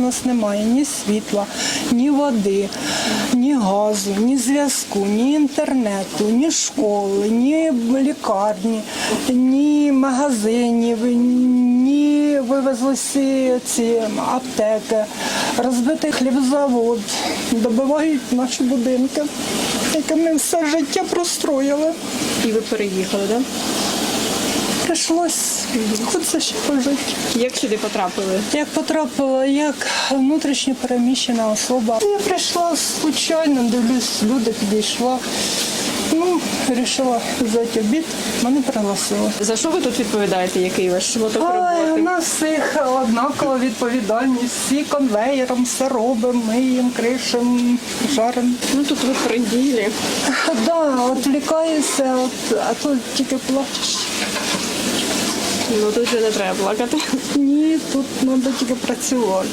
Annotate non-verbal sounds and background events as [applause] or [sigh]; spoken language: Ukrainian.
У нас немає ні світла, ні води, ні газу, ні зв'язку, ні інтернету, ні школи, ні лікарні, ні магазинів, ні вивезли ці аптеки, розбитий хлібзавод, добивають наші будинки, які ми все життя простроїли. І ви переїхали, так? Прийшлось хоч за ще пожити. Як сюди потрапили? Як потрапила як внутрішньо переміщена особа. Я прийшла случайно, дивлюсь, люди підійшла. Ну, вирішила взяти обід, мене пригласили. За що ви тут відповідаєте? Який ваш шматок Ой, у нас всіх однакова відповідальність, всі конвеєром все робимо, миємо, кришимо, жаримо. Ну тут ви приділі. [laughs] Да, от лікаюся, от, а то тільки плачеш. Ну тут вже не треба плакати. Ні, тут треба тільки працювати.